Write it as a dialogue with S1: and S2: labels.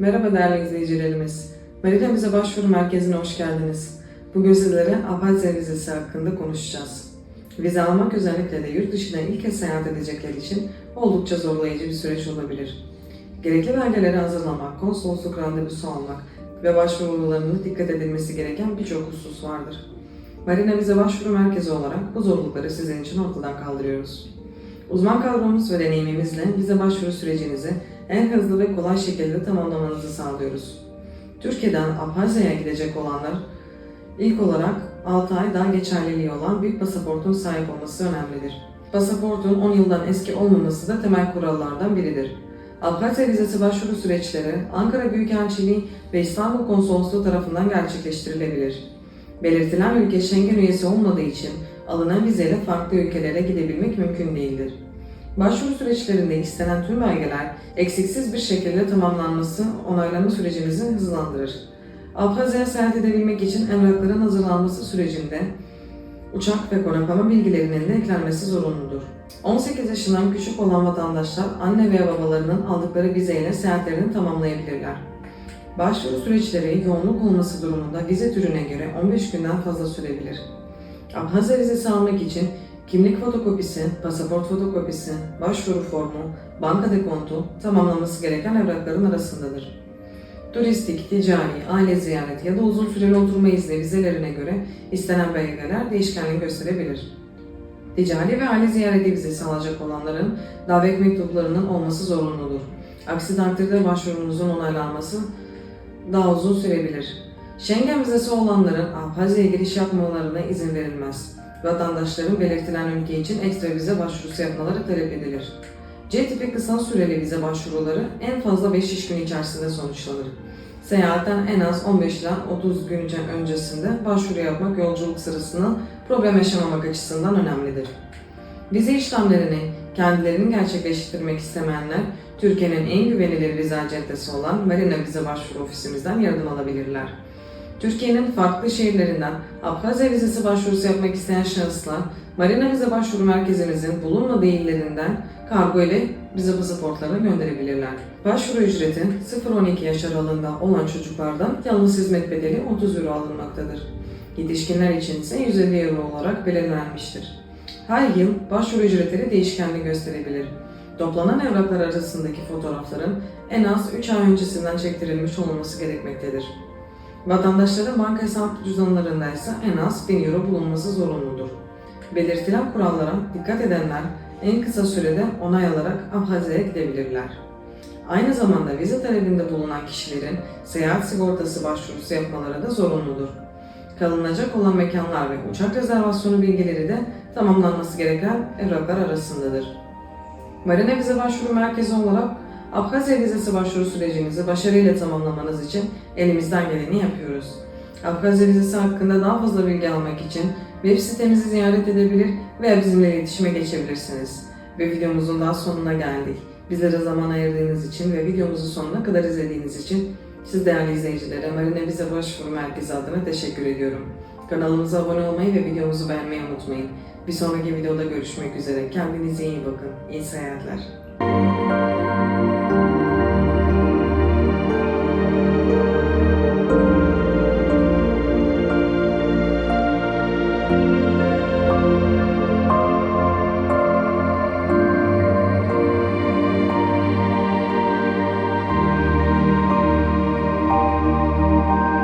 S1: Merhaba değerli izleyicilerimiz. Marina Vize Başvuru Merkezi'ne hoş geldiniz. Bugün sizlere Abhazya vizesi hakkında konuşacağız. Vize almak özellikle de yurt dışına ilk kez seyahat edecekler için oldukça zorlayıcı bir süreç olabilir. Gerekli belgeleri hazırlamak, konsolosluk randevusu almak ve başvurularında dikkat edilmesi gereken birçok husus vardır. Marina Vize Başvuru Merkezi olarak bu zorlukları sizin için ortadan kaldırıyoruz. Uzman kadromuz ve deneyimimizle vize başvuru sürecinizi en hızlı ve kolay şekilde tamamlamanızı sağlıyoruz. Türkiye'den Abhazya'ya gidecek olanlar ilk olarak 6 ay daha geçerliliği olan büyük pasaportun sahip olması önemlidir. Pasaportun 10 yıldan eski olmaması da temel kurallardan biridir. Abhazya vizesi başvuru süreçleri Ankara Büyükelçiliği ve İstanbul Konsolosluğu tarafından gerçekleştirilebilir. Belirtilen ülke Schengen üyesi olmadığı için alınan vizeyle farklı ülkelere gidebilmek mümkün değildir. Başvuru süreçlerinde istenen tüm belgeler eksiksiz bir şekilde tamamlanması onaylama sürecimizi hızlandırır. Abhazya'ya seyahat edebilmek için evrakların hazırlanması sürecinde uçak ve konaklama bilgilerinin de eklenmesi zorunludur. 18 yaşından küçük olan vatandaşlar anne veya babalarının aldıkları vizeyle seyahatlerini tamamlayabilirler. Başvuru süreçleri yoğunluk olması durumunda vize türüne göre 15 günden fazla sürebilir. Abhazya vizesi almak için kimlik fotokopisi, pasaport fotokopisi, başvuru formu, banka dekontu tamamlaması gereken evrakların arasındadır. Turistik, ticari, aile ziyareti ya da uzun süreli oturma izni vizelerine göre istenen belgeler değişkenlik gösterebilir. Ticari ve aile ziyareti vizesi alacak olanların davet mektuplarının olması zorunludur. Aksi takdirde başvurunuzun onaylanması daha uzun sürebilir. Schengen vizesi olanların Abhazya'ya giriş yapmalarına izin verilmez. Vatandaşların belirtilen ülke için ekstra vize başvurusu yapmaları talep edilir. C tipi kısa süreli vize başvuruları en fazla 5 iş günü içerisinde sonuçlanır. Seyahatten en az 15 ila 30 gün öncesinde başvuru yapmak yolculuk sırasında problem yaşamamak açısından önemlidir. Vize işlemlerini kendilerinin gerçekleştirmek istemeyenler Türkiye'nin en güvenilir vize acentesi olan Marina Vize Başvuru Ofisimizden yardım alabilirler. Türkiye'nin farklı şehirlerinden Abhazya vizesi başvurusu yapmak isteyen şahıslar Marina Vize Başvuru Merkezimizin bulunmadığı illerinden kargo ile vize pasaportlarını gönderebilirler. Başvuru ücreti 0-12 yaş aralığında olan çocuklardan yalnız hizmet bedeli 30 euro alınmaktadır. Yetişkinler için ise 150 euro olarak belirlenmiştir. Her yıl başvuru ücretleri değişkenlik gösterebilir. Toplanan evraklar arasındaki fotoğrafların en az 3 ay öncesinden çektirilmiş olması gerekmektedir. Vatandaşların banka hesap cüzdanlarında ise en az 1000 euro bulunması zorunludur. Belirtilen kurallara dikkat edenler en kısa sürede onay alarak Abhazya'ya gidebilirler. Aynı zamanda vize talebinde bulunan kişilerin seyahat sigortası başvurusu yapmaları da zorunludur. Kalınacak olan mekanlar ve uçak rezervasyonu bilgileri de tamamlanması gereken evraklar arasındadır. Marina Vize Başvuru Merkezi olarak Abhazya vizesi başvuru sürecinizi başarıyla tamamlamanız için elimizden geleni yapıyoruz. Abhazya vizesi hakkında daha fazla bilgi almak için web sitemizi ziyaret edebilir veya bizimle iletişime geçebilirsiniz. Ve videomuzun daha sonuna geldik. Bizlere zaman ayırdığınız için ve videomuzu sonuna kadar izlediğiniz için siz değerli izleyicilere Marina Vize Başvuru Merkezi adına teşekkür ediyorum. Kanalımıza abone olmayı ve videomuzu beğenmeyi unutmayın. Bir sonraki videoda görüşmek üzere. Kendinize iyi bakın. İyi seyahatler. thank you